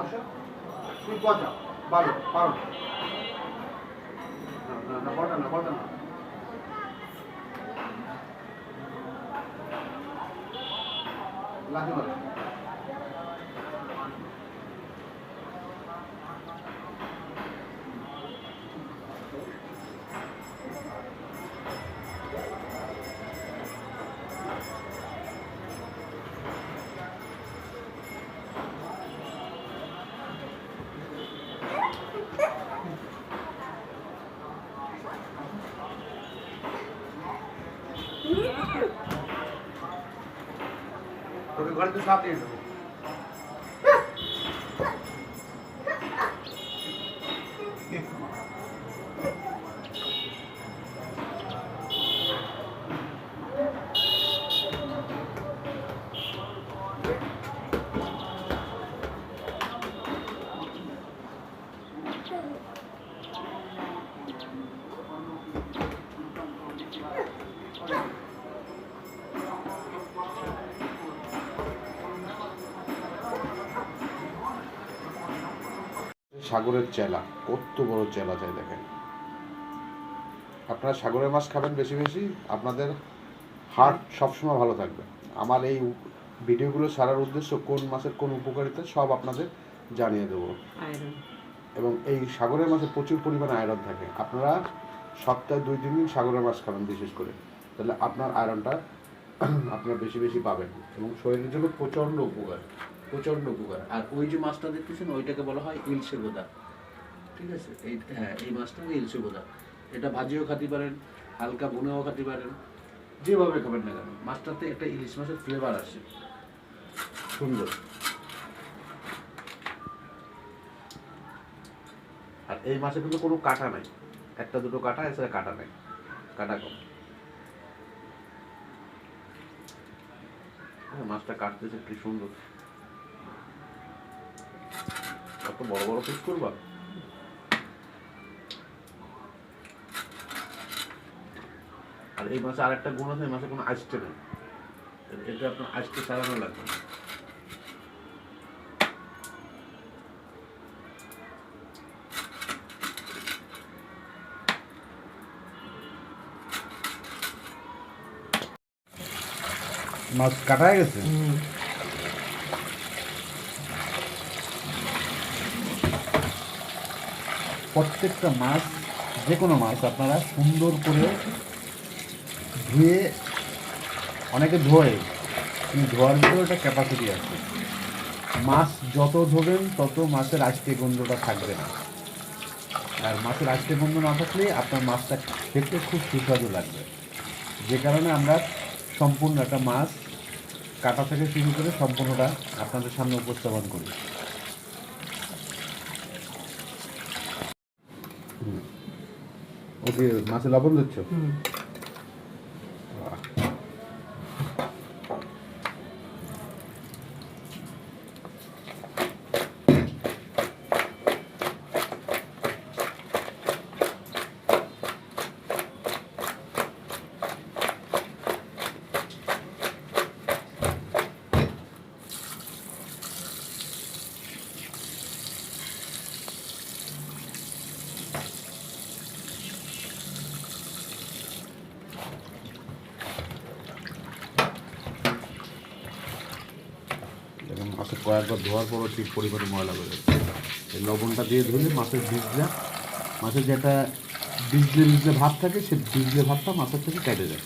আসো। তুই বজা বারো বারো। না না না বটা না লাঠি মারো। do Jadeiro. সাগরের চেলা কত বড় চেলা চাই দেখেন। আপনারা সাগরের মাছ খাবেন বেশি বেশি আপনাদের হার্ট সবসময় ভালো থাকবে। আমার এই ভিডিওগুলো ছাড়ার উদ্দেশ্য কোন মাছের কোন উপকারিতা সব আপনাদের জানিয়ে দেবো। এবং এই সাগরের মাছে প্রচুর পরিমাণে আয়রন থাকে। আপনারা সপ্তাহে দুই তিন দিন সাগরের মাছ খাবেন বিশেষ করে। তাহলে আপনার আয়রনটা আপনারা বেশি বেশি পাবেন এবং শরীরের জন্য প্রচণ্ড উপকার। প্রচণ্ড উপকার। আর ওই যে মাছটা দেখতেছেন, ওইটাকে বলা হয় ইলশে বোদা। ঠিক আছে? এই হ্যাঁ এই মাছটা ইলশে বোদা। এটা ভাজিও খাতে পারেন, হালকা বুনেও খাতে পারেন, যেভাবে খাবেন না কেন। মাছটাতে একটা ইলিশ মাছের ফ্লেভার আসে। সুন্দর। আর এই মাছে কিন্তু কোনো কাটা নাই। একটা দুটো কাটা, এছাড়া কাটা নাই। কাটা কম। মাছটা কাটতেছে, কি সুন্দর। কত বড় বড় পিস করবা? আর এই মাছে আরেকটা গুণ আছে এই মাছে কোনো আইসতে নেই। এটা আপনার আইসতে সারানো লাগবে না। মাছ কাটা হয়ে গেছে? প্রত্যেকটা মাছ, যে কোনো মাছ আপনারা সুন্দর করে ধুয়ে, অনেকে ধোয়, কিন্তু ধোয়ার ভিতরে একটা ক্যাপাসিটি আছে। মাছ যত ধোবেন, তত মাছের আজকে গন্ধটা থাকবে না। আর মাছের আজকে গন্ধ না থাকলে আপনার মাছটা খেতে খুব সুস্বাদু লাগবে। যে কারণে আমরা সম্পূর্ণ একটা মাছ কাটা থেকে শুরু করে সম্পূর্ণটা আপনাদের সামনে উপস্থাপন করি। ওকে মাছে লবণ দিচ্ছ কয়েকবার ধোয়ার পরও ঠিক পরিমাণে ময়লা বেরোয় এই লবণটা দিয়ে ধুলে মাছের বীজটা মাছের যে একটা বীজলে বীজলে ভাত থাকে সে বীজলে ভাতটা মাছের থেকে কেটে যায়।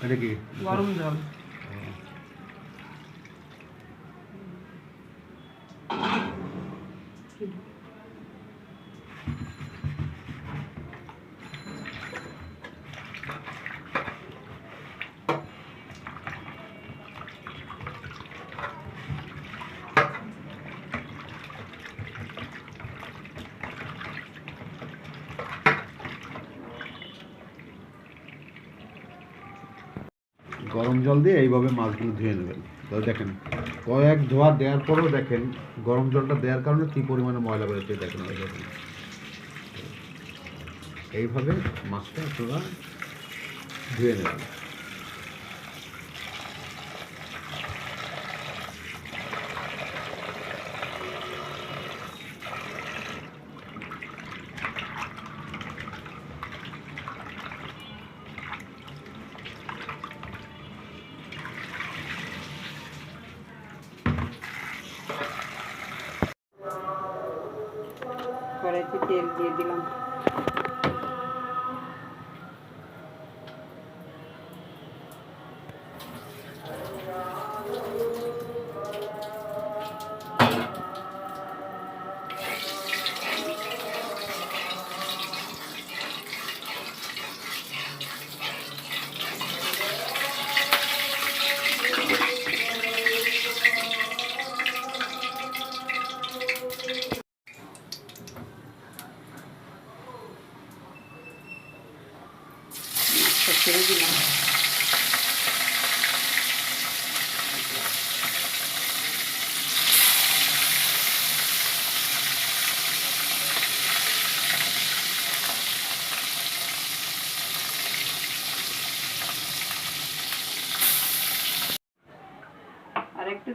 Thank you. গরম জল দিয়ে এইভাবে মাছগুলো ধুয়ে নেবেন। তো দেখেন, কয়েক ধোয়া দেওয়ার পরেও দেখেন গরম জলটা দেওয়ার কারণে কী পরিমাণে ময়লা বেরোচ্ছে দেখেন এই দেখেন। এইভাবে মাছটা আপনারা ধুয়ে নেবেন। তেল দিয়ে দিলাম মাছটা ছেড়ে দিলাম।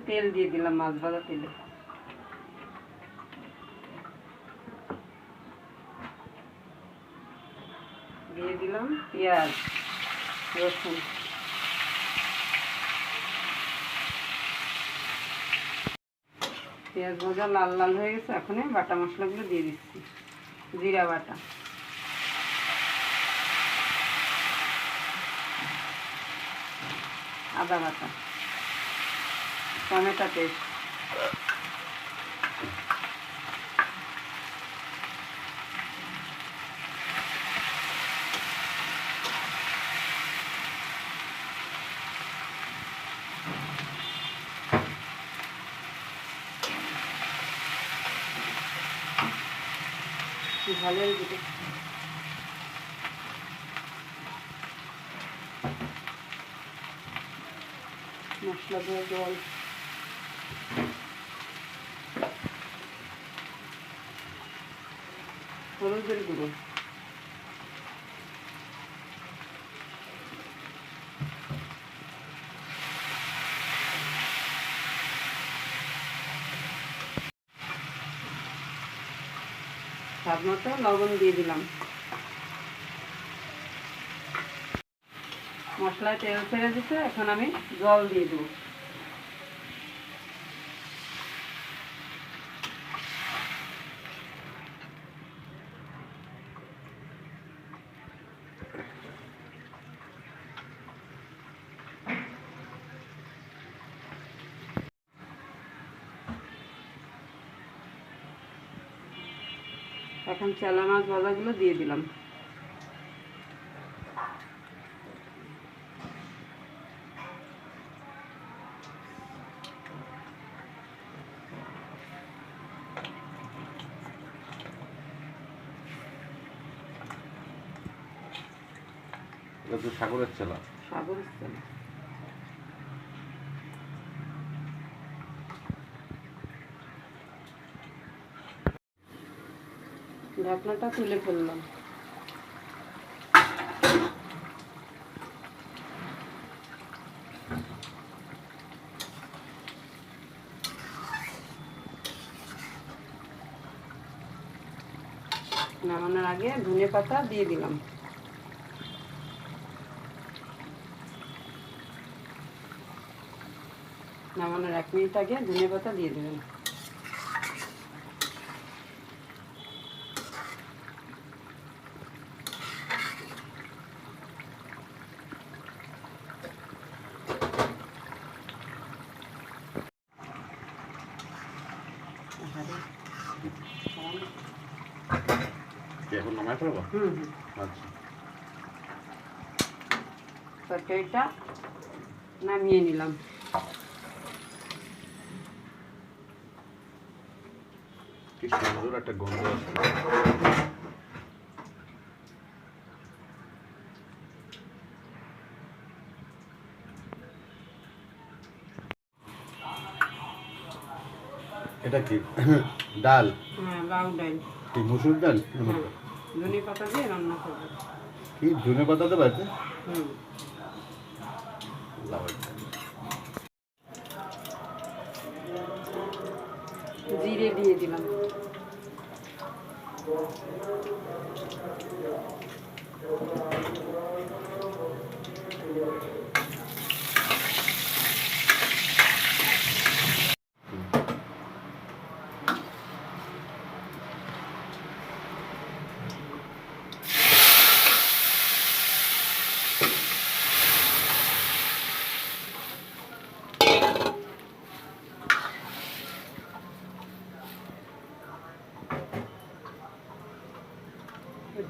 তেল দিয়ে দিলাম মাছ ভাজা তেলে। দিয়ে দিলাম পেঁয়াজ। রসুন। পেঁয়াজ ভাজা লাল লাল হয়ে গেছে এখন এই বাটা মশলাগুলো দিয়ে দিচ্ছি, জিরা বাটা। আদা বাটা, টমেটো পেস্ট। ভালোই দিতে মশলা দিয়ে জল। হলুদের গুঁড়ো। স্বাদ মতো লবণ দিয়ে দিলাম। মশলা তেল ছেড়ে দিতে এখন আমি জল দিয়ে দেবো। এখন চেলা মাছ ভাজাগুলো দিয়ে দিলাম। সাগরের চেলা সাগর চেলা ঢাকনাটা তুলে ফেললাম। নামানোর আগে ধনে পাতা দিয়ে দিলাম। নামানোর এক মিনিট আগে ধনে পাতা দিয়ে দেবেন। হুম আচ্ছা। তরকারিটা নামিয়ে নিলাম। কি সুন্দর একটা গন্ধ আছে এটা কি? ডাল। হ্যাঁ লাউ ডাল। কি মুসুর ডাল? হ্যাঁ। ধনে পাতা দিয়ে রান্না করব। কি ধনে পাতা দেবে এতে? হুম। জিরে দিয়ে দিলাম।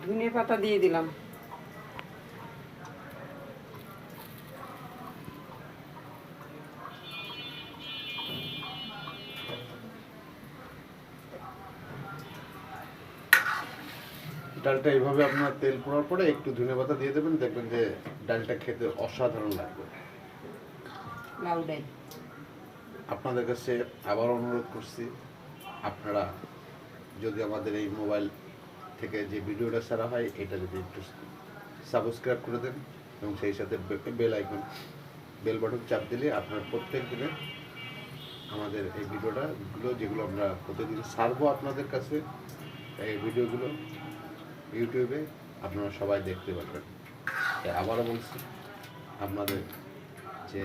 ধনে পাতা দিয়ে দিলাম। ডালটা এইভাবে আপনার তেল পড়ার পরে একটু ধনে পাতা দিয়ে দেবেন দেখবেন যে ডালটা খেতে অসাধারণ লাগবে। লাউ ডাল। আপনাদের কাছে আবার অনুরোধ করছি আপনারা যদি আমাদের এই মোবাইল থেকে যে ভিডিওটা ছাড়া হয়, এটা যদি একটু সাবস্ক্রাইব করে দেন এবং সেই সাথে বেল আইকন বেল বাটন চাপ দিলে আপনার প্রত্যেক দিনে আমাদের এই ভিডিওটা গুলো যেগুলো আমরা প্রতিদিন ছাড়বো আপনাদের কাছে, এই ভিডিওগুলো ইউটিউবে আপনারা সবাই দেখতে পারবেন। আবারও বলছি, আপনাদের যে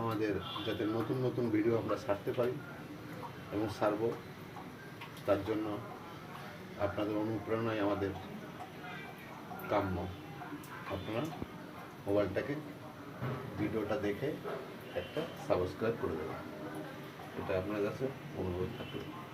আমাদের যাতে নতুন নতুন ভিডিও আমরা ছাড়তে পারি এবং ছাড়বো, তার জন্য আপনাদের অনুপ্রেরণাই আমাদের কাম্য। আপনারা মোবাইলটাকে, ভিডিওটা দেখে একটা সাবস্ক্রাইব করে দেবেন। এটা আপনার কাছে অনুরোধ থাকবে।